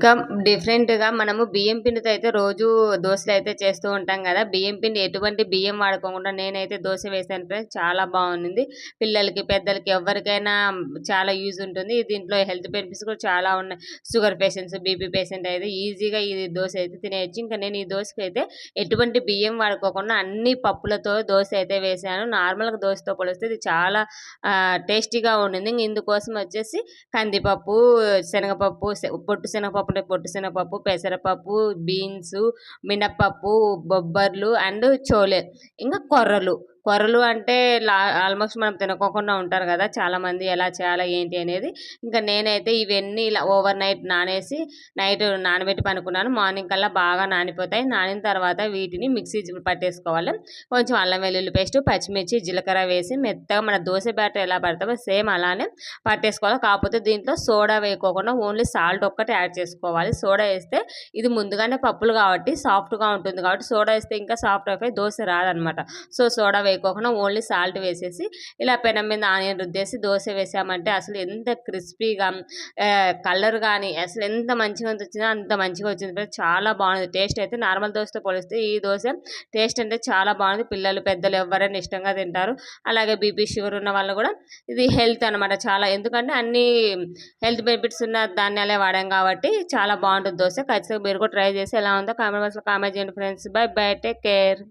ఇంకా డిఫరెంట్‌గా మనము బియ్యం పిండితో అయితే రోజు దోశలు అయితే చేస్తూ ఉంటాం కదా! బియ్యం పిండి ఎటువంటి బియ్యం వాడుకోకుండా నేనైతే దోశ వేసాను ఫ్రెండ్స్. చాలా బాగుంది. పిల్లలకి, పెద్దలకి ఎవరికైనా చాలా యూజ్ ఉంటుంది. దీంట్లో హెల్త్ బెనిఫిట్స్ కూడా చాలా ఉన్నాయి. షుగర్ పేషెంట్స్, బీపీ పేషెంట్ అయితే ఈజీగా ఈ దోశ అయితే తినేయచ్చు ఇంకా నేను ఈ దోసకైతే ఎటువంటి బియ్యం వాడుకోకుండా అన్ని పప్పులతో దోశ అయితే వేసాను నార్మల్‌గా దోశతో పోలిస్తే ఇది చాలా టేస్టీగా ఉండింది. ఇందుకోసం వచ్చేసి కందిపప్పు, శనగపప్పు, పొట్టు శనగపప్పు కాకుండా పొట్టు శనగపప్పు పెసరపప్పు బీన్స్ మినప్పప్పు బొబ్బర్లు అండ్ చోలే. ఇంకా కొర్రలు. కొరలు అంటే లా ఆల్మోస్ట్ మనం తినకోకుండా ఉంటారు కదా చాలామంది ఎలా చేయాలా ఏంటి అనేది. ఇంకా నేనైతే ఇవన్నీ ఇలా ఓవర్ నైట్ నానేసి నైట్ నానబెట్టి పనుకున్నాను. మార్నింగ్ కల్లా బాగా నానిపోతాయి. నానిన తర్వాత వీటిని మిక్సీ పట్టేసుకోవాలి. కొంచెం అల్లం వెల్లుల్లి పేస్ట్ పచ్చిమిర్చి జీలకర్ర వేసి మెత్తగా మన దోశ బ్యాటర్ ఎలా పడతామో సేమ్ అలానే పట్టేసుకోవాలి. కాకపోతే దీంట్లో సోడా వేయకోకుండా ఓన్లీ సాల్ట్ ఒక్కటి యాడ్ చేసుకోవాలి. సోడా వేస్తే ఇది ముందుగానే పప్పులు కాబట్టి సాఫ్ట్గా ఉంటుంది కాబట్టి సోడా వేస్తే ఇంకా సాఫ్ట్ అయిపోయి దోశ రాదనమాట. సో సోడా వేయకోకుండా ఓన్లీ సాల్ట్ వేసేసి ఇలా పెనం మీద ఆనియన్ రుద్దేసి దోశ వేసామంటే అసలు ఎంత క్రిస్పీగా కలర్ కానీ అసలు ఎంత మంచిగా వచ్చిందో అంత మంచిగా వచ్చింది. చాలా బాగుంది. టేస్ట్ అయితే నార్మల్ దోశతో పోలిస్తే ఈ దోశ టేస్ట్ అంటే చాలా బాగుంది. పిల్లలు పెద్దలు ఎవరైనా ఇష్టంగా తింటారు. అలాగే బీపీ షుగర్ ఉన్న వాళ్ళు కూడా ఇది హెల్త్ అనమాట చాలా. ఎందుకంటే అన్ని హెల్త్ బెనిఫిట్స్ ఉన్న ధాన్యాలే వాడాం కాబట్టి చాలా బాగుంటుంది దోశ. ఖచ్చితంగా మీరు కూడా ట్రై చేసి ఎలా ఉందో కామెంట్ బాక్స్లో కామెంట్ చేయండి friends. Bye bye. Take care.